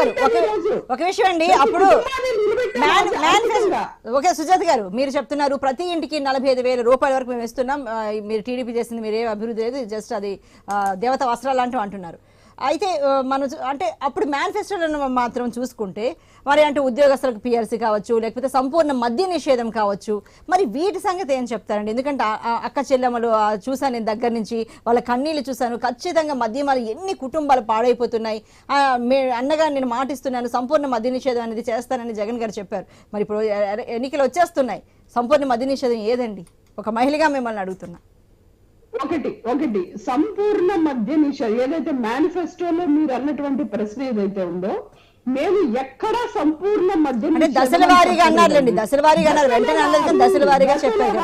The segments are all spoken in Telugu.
గారు ఒక విషయం అండి అప్పుడు ఓకే సుజాత గారు మీరు చెప్తున్నారు ప్రతి ఇంటికి నలభై ఐదు వేల రూపాయల వరకు మేము ఇస్తున్నాం. మీరు టీడీపీ చేసింది మీరు ఏ అభివృద్ధి లేదు జస్ట్ అది దేవత వస్త్రాలు అంటూ అంటున్నారు. అయితే మనం చూ- అంటే అప్పుడు మేనిఫెస్టోలను మాత్రం చూసుకుంటే మరి అంటే ఉద్యోగస్తులకు పిఆర్సీ కావచ్చు లేకపోతే సంపూర్ణ మద్య నిషేధం కావచ్చు మరి వీటి సంగతి ఏం చెప్తారండి? ఎందుకంటే ఆ- అక్క చెల్లెమ్మలు చూశాను నేను దగ్గర నుంచి వాళ్ళ కన్నీళ్ళు చూశాను ఖచ్చితంగా మద్యమాలు ఎన్ని కుటుంబాలు పాడైపోతున్నాయి అన్నగా నేను మాటిస్తున్నాను సంపూర్ణ మద్య నిషేధం అనేది చేస్తానని జగన్ గారు చెప్పారు. మరి ఇప్పుడు ఎన్నికలు వచ్చేస్తున్నాయి సంపూర్ణ మద్య నిషేధం ఏదండి? ఒక మహిళగా మిమ్మల్ని అడుగుతున్నా. ఒకటి ఒకటి. సంపూర్ణ మద్య నిషేధం. ఏదైతే మేనిఫెస్టోలో మీరు అన్నటువంటి ప్రశ్న ఏదైతే ఉందో మేము ఎక్కడా సంపూర్ణ నిషేధం దశల వారీగా. అన్నారులేండి. దశల వారీగా అన్నారు. వెంటనే దశల వారీగా చెప్పారు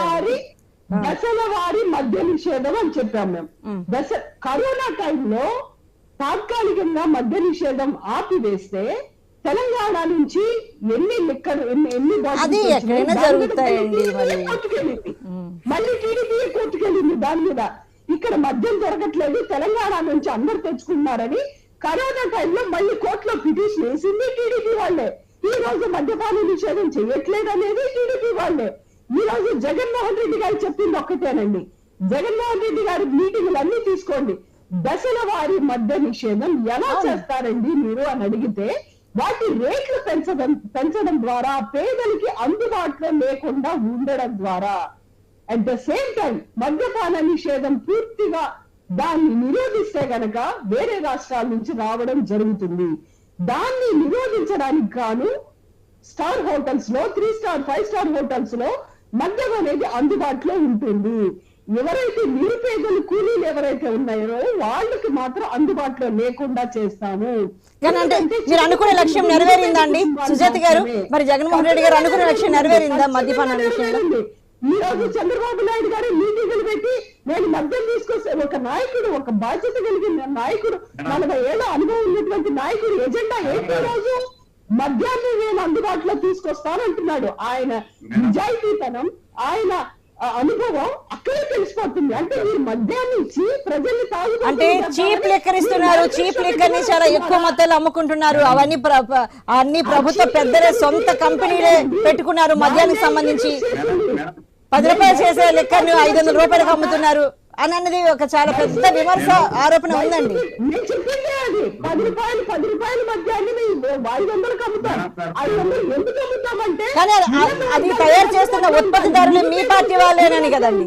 దశల వారీ- మద్య నిషేధం అని చెప్పాం మేము. దశ కరోనా టైంలో తాత్కాలికంగా మద్య నిషేధం ఆపివేస్తే తెలంగాణ నుంచి ఎన్ని లిక్కర్ ఎన్ని ఎన్ని. మళ్ళీ టీడీపీ కోర్టుకెళ్ళింది దాని మీద ఇక్కడ మద్యం దొరకట్లేదు. తెలంగాణ నుంచి అందరు తెచ్చుకున్నారని కరోనా టైంలో మళ్ళీ కోర్టులో పిటిషన్ వేసింది టీడీపీ వాళ్ళే. ఈ రోజు మద్యపాన నిషేధం చేయట్లేదు అనేది టీడీపీ వాళ్ళే. ఈ రోజు జగన్మోహన్ రెడ్డి గారు చెప్పింది ఒక్కటేనండి. జగన్మోహన్ రెడ్డి గారి మీటింగ్లు అన్ని తీసుకోండి. దశల వారి మద్య నిషేధం ఎలా చేస్తారండి మీరు అని అడిగితే వాటి రేట్లు పెంచడం పెంచడం ద్వారా పేదలకి అందుబాటులో లేకుండా ఉండడం ద్వారా. అట్ ద సేమ్ టైం మద్యపాన నిషేధం పూర్తిగా దాన్ని నిరోధిస్తే గనక వేరే రాష్ట్రాల నుంచి రావడం జరుగుతుంది. దాన్ని నిరోధించడానికి గాను స్టార్ హోటల్స్లో త్రీ స్టార్ ఫైవ్ స్టార్ హోటల్స్లో మద్యం అనేది అందుబాటులో ఉంటుంది. ఎవరైతే నిరుపేదలు కూలీలు ఎవరైతే ఉన్నాయో వాళ్ళకి మాత్రం అందుబాటులో లేకుండా చేస్తాము. మీరు అనుకునే లక్ష్యం నెరవేరిందా అండి? సుజాత గారు మరి జగన్మోహన్ రెడ్డి గారు అనుకునే లక్ష్యం నెరవేరిందా మద్యపాన విషయంలో. ఈ రోజు చంద్రబాబు నాయుడు గారు మీటింగులు పెట్టి నేను మద్యం తీసుకొస్తే ఒక నాయకుడు ఒక బాధ్యత కలిగిన నాయకుడు నలభై ఏళ్ళ అనుభవం ఉన్నటువంటి నాయకుడు ఎజెండా ఏంటి రోజు మద్యాన్ని నేను అందుబాటులో తీసుకొస్తానంటున్నాడు. ఆయన నిజాయితీతనం ఆయన అనుభవం అక్కడే తెలిసిపోతుంది. అంటే మీరు మద్యాన్ని ఇచ్చి ప్రజల్ని తాగు అంటే చీప్ లెక్కర్ ఇస్తున్నారు చీప్ లెక్కర్ని చాలా ఎక్కువ మొత్తాలు అమ్ముకుంటున్నారు. అవన్నీ అన్ని ప్రభుత్వ పెద్దలే సొంత కంపెనీలే పెట్టుకున్నారు మద్యానికి సంబంధించి. పది రూపాయలు చేసే లెక్కర్ని ఐదు వందల రూపాయలకు అమ్ముతున్నారు. అని అన్నది ఒక చాలా పెద్ద విమర్శ ఆరోపణ ఉందండి. అది. కానీ తయారు చేస్తున్న ఉత్పత్తిదారులు మీ పార్టీ వాళ్ళేనని కదండి.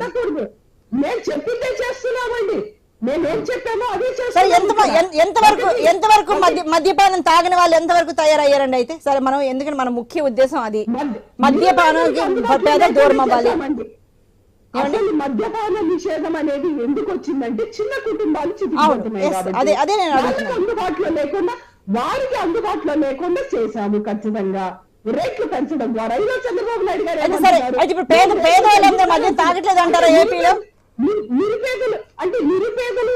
మేము చెప్పిందే చేస్తున్నామండి. ఏం చెప్పామో అదే ఎంతవరకు ఎంతవరకు మద్య మద్యపానం తాగిన వాళ్ళు ఎంతవరకు తయారయ్యారండి అయితే? సరే మనం ఎందుకంటే మన ముఖ్య ఉద్దేశం అది. మద్య- మద్యపానానికి అందుబాటులో పేద దూరం అవ్వాలి. అసలు మద్యపాన నిషేధం అనేది ఎందుకు వచ్చిందంటే చిన్న కుటుంబాలు నేను అడుగుతున్నాను. అందుబాటులో లేకుండా వారికి అందుబాటులో లేకుండా చేశాము ఖచ్చితంగా. రేట్లు పెంచడం ద్వారా. ఇదో చంద్రబాబు నాయుడు గారు పేద పేదవాళ్ళందరూ మద్యం తాగట్లేదు అంటారా ఏపీలో? నిరుపేదలు అంటే నిరుపేదలు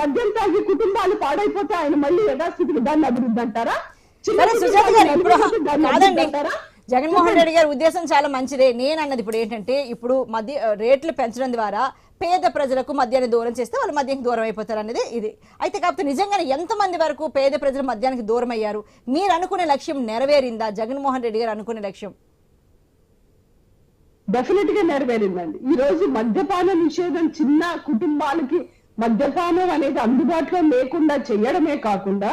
మద్యం తాగి కుటుంబాలు పాడైపోతే ఆయన మళ్ళీ యథాస్థితికి దాన్ని అంటారా? అభివృద్ధి అంటారా? జగన్మోహన్ రెడ్డి గారి ఉద్దేశం చాలా మంచిదే. నేను అన్నది ఇప్పుడు ఏంటంటే ఇప్పుడు మద్య రేట్లు పెంచడం ద్వారా పేద ప్రజలకు మద్యాన్ని దూరం చేస్తే వాళ్ళు మద్యానికి దూరం అయిపోతారు అనేది ఇది. అయితే కాకపోతే నిజంగానే ఎంతమంది వరకు పేద ప్రజలు మద్యానికి దూరం అయ్యారు మీరు అనుకునే లక్ష్యం నెరవేరిందా? జగన్మోహన్ రెడ్డి గారు అనుకునే లక్ష్యం? డెఫినెట్గా నెరవేరిందండి. ఈ రోజు మద్యపాన నిషేధం చిన్న కుటుంబాలకి మద్యపానం అనేది అందుబాటులో లేకుండా చేయడమే కాకుండా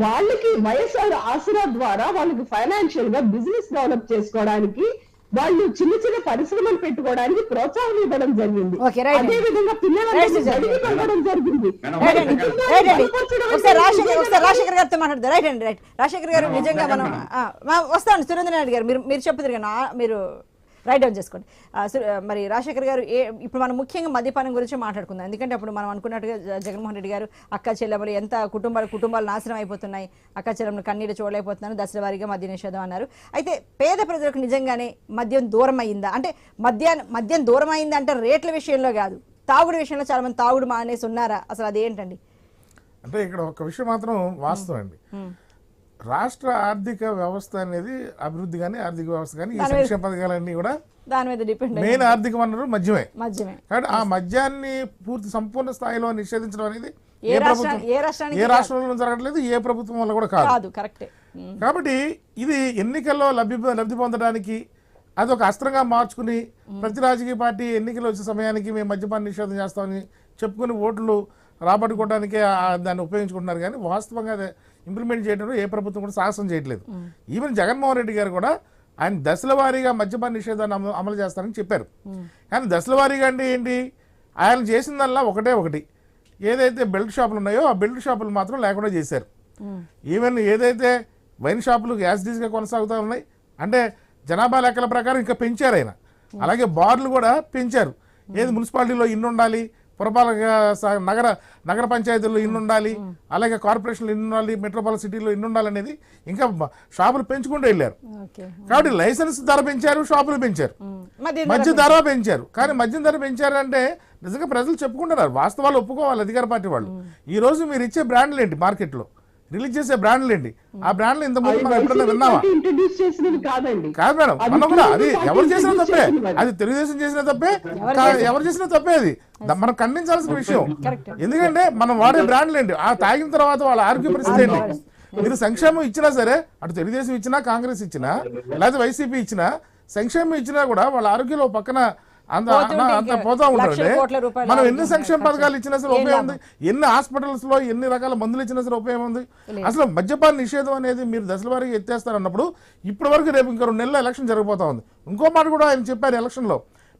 వాళ్ళకి వైఎస్ఆర్ ఆసరా ద్వారా వాళ్ళకి ఫైనాన్షియల్గా బిజినెస్ డెవలప్ చేసుకోవడానికి వాళ్ళు చిన్న చిన్న పరిశ్రమలు పెట్టుకోవడానికి ప్రోత్సాహం ఇవ్వడం జరిగింది. అదే విధంగా. బడికి పంపడం జరిగింది. రాజశేఖర్ గారితో రైట్ అండి రైట్ రాజశేఖర్ గారు నిజంగా మనం వస్తాను సురేంద్ర నాయుడు గారు మీరు మీరు ఆ, మీరు రైట్ డౌన్ చేసుకోండి. మరి రాజశేఖర్ గారు ఏ ఇప్పుడు మనం ముఖ్యంగా మద్యపానం గురించి మాట్లాడుకుందాం. ఎందుకంటే అప్పుడు మనం అనుకున్నట్టుగా జగన్మోహన్ రెడ్డి గారు అక్క చెల్లెమ్మలు ఎంత కుటుంబాలు కుటుంబాలు నాశనం అయిపోతున్నాయి. అక్క చెల్లెమ్మలు కన్నీళ్ళు చూడలేకపోతున్నాను దశల వారీగా మద్య నిషేధం అన్నారు. అయితే పేద ప్రజలకు నిజంగానే మద్యం దూరం అయిందా అంటే మద్యాన్ని మద్యం దూరం అయిందా అంటే రేట్ల విషయంలో కాదు. తాగుడు విషయంలో చాలా మంది తాగుడు మానేసి ఉన్నారా? అసలు అదేంటండి? అంటే ఇక్కడ ఒక విషయం మాత్రం వాస్తవం అండి. రాష్ట్ర ఆర్థిక వ్యవస్థ అనేది అభివృద్ధి కానీ ఆర్థిక వ్యవస్థ కానీ ఈ సంక్షేమ పథకాలన్నీ కూడా దాని మీద డిపెండ్ మెయిన్ ఆర్థిక వనరు మద్యమే మద్యమే కాబట్టి ఆ మద్యాన్ని పూర్తి సంపూర్ణ స్థాయిలో నిషేధించడం అనేది ఏ ప్రభుత్వం ఏ రాష్ట్రంలో జరగట్లేదు ఏ ప్రభుత్వం వల్ల కూడా కాదు. కరెక్టే. కాబట్టి ఇది ఎన్నికల్లో లబ్ధి లబ్ధి పొందడానికి అది ఒక అస్త్రంగా మార్చుకుని ప్రతి రాజకీయ పార్టీ ఎన్నికలు వచ్చే సమయానికి మేము మద్యపాన నిషేధం చేస్తామని చెప్పుకుని ఓట్లు రాబట్టుకోవడానికే దాన్ని ఉపయోగించుకుంటున్నారు. కానీ వాస్తవంగా అది ఇంప్లిమెంట్ చేయడంలో ఏ ప్రభుత్వం కూడా సాహసం చేయట్లేదు. ఈవెన్ జగన్మోహన్ రెడ్డి గారు కూడా ఆయన దశల వారీగా మద్యపాన నిషేధాన్ని అమలు అమలు చేస్తారని చెప్పారు. కానీ దశల వారీగా అంటే ఏంటి? ఆయన చేసిందల్లా ఒకటే ఒకటి. ఏదైతే బెల్ట్ షాపులు ఉన్నాయో ఆ బెల్ట్ షాపులు మాత్రం లేకుండా చేశారు. ఈవెన్ ఏదైతే వైన్ షాపులు యాజ్గా కొనసాగుతూ ఉన్నాయి అంటే జనాభా లెక్కల ప్రకారం ఇంకా పెంచారు ఆయన. అలాగే బార్లు కూడా పెంచారు. ఏది మున్సిపాలిటీలో ఇన్ని ఉండాలి పురపాలక నగర నగర పంచాయతీల్లో ఇన్ని ఉండాలి అలాగే కార్పొరేషన్లో ఇన్ని ఉండాలి మెట్రోపాలిటన్ సిటీలో ఇన్ని ఉండాలి అనేది ఇంకా షాపులు పెంచుకుంటూ వెళ్ళారు. కాబట్టి లైసెన్స్ ధర పెంచారు షాపులు పెంచారు. మద్య ధర పెంచారు. కానీ మద్యం ధర పెంచారంటే నిజంగా ప్రజలు చెప్పుకుంటున్నారు వాస్తవాలు ఒప్పుకోవాలి అధికార పార్టీ వాళ్ళు. ఈ రోజు మీరు ఇచ్చే బ్రాండ్లు ఏంటి మార్కెట్లో? రిలీజ్ చేసే బ్రాండ్లు ఏంటి? ఆ బ్రాండ్లు ఇంత ముందు మనం ఎప్పుడైనా విన్నావా? ఇంట్రడ్యూస్ చేసినది కాదండి. కాదు మేడం అది మనం కూడా అది ఎవరు చేసినా తప్పే. అది తెలుగుదేశం చేసిన తప్పే కా- ఎవరు చేసినా తప్పే అది. మనం ఖండించాల్సిన విషయం. ఎందుకంటే మనం వాడే బ్రాండ్లు ఏంటి? ఆ తాగిన తర్వాత వాళ్ళ ఆరోగ్య పరిస్థితి ఏంటి? మీరు సంక్షేమం ఇచ్చినా సరే అటు తెలుగుదేశం ఇచ్చినా కాంగ్రెస్ ఇచ్చినా లేకపోతే వైసీపీ ఇచ్చినా సంక్షేమం ఇచ్చినా కూడా వాళ్ళ ఆరోగ్యంలో పక్కన అంత పోతా రూపాయల మనం ఎన్ని సంక్షేమ. పథకాలు ఇచ్చినా సరే ఉపయోగం ఉంది. ఎన్ని హాస్పిటల్స్లో ఎన్ని రకాల మందులు ఇచ్చినా సరే ఉపయోగం ఉంది. అసలు మద్యపాన నిషేధం అనేది మీరు దశల వారీగా ఎత్తేస్తారన్నప్పుడు ఇప్పటి వరకు రేపు ఇంకా రెండు నెలల ఎలక్షన్ జరగబోతా ఉంది. ఇంకో మాట కూడా ఆయన చెప్పారు ఎలక్షన్లో.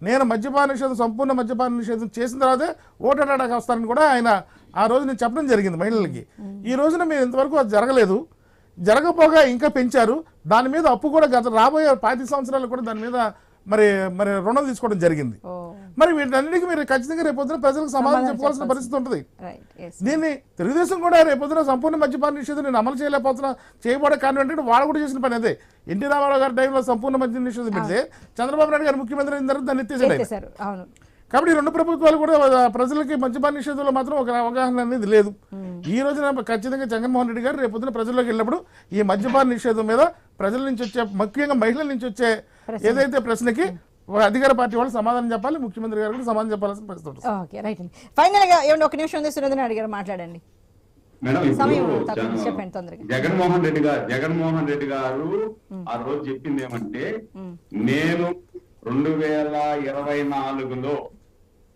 నేను మద్యపాన నిషేధం సంపూర్ణ మద్యపాన నిషేధం చేసిన తర్వాతే ఓటడానికి వస్తానని కూడా ఆయన ఆ రోజు నేను చెప్పడం జరిగింది మహిళలకి. ఈ రోజున మీరు ఇంతవరకు అది జరగలేదు. జరగపోగా ఇంకా పెంచారు. దాని మీద అప్పు కూడా గత రాబోయే పాతి సంవత్సరాలు కూడా దాని మీద మరి మరి రుణం తీసుకోవడం జరిగింది. మరి వీటన్నిటికీ మీరు ఖచ్చితంగా రేపొద్దున ప్రజలకు సమాధానం చెప్పుకోవాల్సిన పరిస్థితి ఉంటుంది. దీన్ని తెలుగుదేశం కూడా రేపొద్దున సంపూర్ణ మద్యపాన నిషేధం నేను అమలు చేయలేకపోతున్నా చేయబడే కారణం ఏంటంటే వాళ్ళు కూడా చేసిన పని అదే. ఎన్టీ రామారావు గారి టైంలో సంపూర్ణ మద్య నిషేధం పెడితే చంద్రబాబు నాయుడు గారు ముఖ్యమంత్రి అయిన తర్వాత దాన్ని ఎత్తేసాడు కాబట్టి రెండు ప్రభుత్వాలు కూడా ప్రజలకి మద్యపాన నిషేధంలో మాత్రం ఒక అవగాహన అనేది లేదు. ఈ రోజున ఖచ్చితంగా జగన్మోహన్ రెడ్డి గారు రేపొద్దున ప్రజల్లోకి వెళ్ళినప్పుడు ఈ మద్యపాన నిషేధం మీద ప్రజల నుంచి వచ్చే ముఖ్యంగా మహిళల నుంచి వచ్చే ఏదైతే ప్రశ్నకి అధికార పార్టీ వాళ్ళు సమాధానం చెప్పాలి ముఖ్యమంత్రి గారు కూడా సమాధానం చెప్పాల్సిన పరిస్థితి ఉంటుంది. ఓకే రైట్ అండి. ఫైనల్గా ఏమండి ఒక నిమిషం ఉంది సురేంద్ర నాయుడు గారు మాట్లాడండి. చెప్పండి. జగన్మోహన్ రెడ్డి గారు జగన్మోహన్ రెడ్డి గారు ఆ రోజు చెప్పింది ఏమంటే నేను రెండు వేల ఇరవై నాలుగులో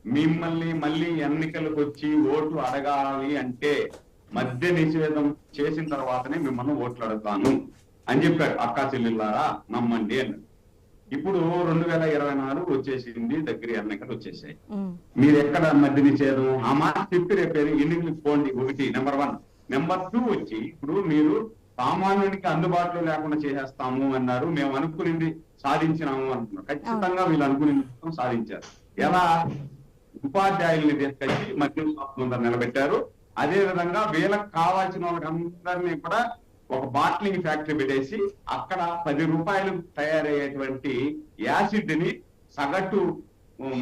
మిమ్మల్ని మళ్ళీ ఎన్నికలకు వచ్చి ఓటు అడగాలి అంటే మద్య నిషేధం చేసిన తర్వాతనే మిమ్మల్ని ఓట్లు అడుగుతాను అని చెప్పారు. అక్కా చెల్లెళ్ళారా నమ్మండి అని ఇప్పుడు రెండు వేల ఇరవై నాలుగు వచ్చేసింది దగ్గర ఎన్నికలు వచ్చేసాయి. మీరు ఎక్కడ మధ్య నిషేధం ఆ మాట చెప్పి రేపు ఎన్నికలకు పోండి ఒకటి నెంబర్ వన్ నెంబర్ టూ వచ్చి ఇప్పుడు మీరు సామాన్యునికి అందుబాటులో లేకుండా చేసేస్తాము అన్నారు. మేము అనుకునింది సాధించినాము అంటున్నారు. ఖచ్చితంగా వీళ్ళు అనుకుని సాధించారు. ఎలా? ఉపాధ్యాయుల్ని తీసుకొచ్చి మద్యం నిలబెట్టారు. అదే విధంగా వీళ్ళకి కావాల్సిన వాళ్ళకి అందరినీ కూడా ఒక బాట్లింగ్ ఫ్యాక్టరీ పెట్టేసి అక్కడ పది రూపాయలు తయారయ్యేటువంటి యాసిడ్ని సగటు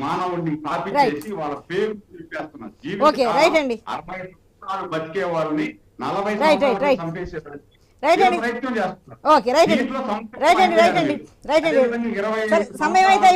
మానవుడిని కాపీ. చేసి వాళ్ళ పేరు చెప్పేస్తున్నారు అండి. అరవై సంవత్సరాలు బతికే వాళ్ళని నలభై సంవత్సరాలు right. చంపేసే Right అండి. ప్రయత్నం చేస్తున్నారు ఓకే రైట్ అండి దీంట్లో సంస్కృతి రైట్ అండి రైట్ అండి రైట్ అండి అదేవిధంగా ఇరవై సరే సమయం అయితే అయిపోయింది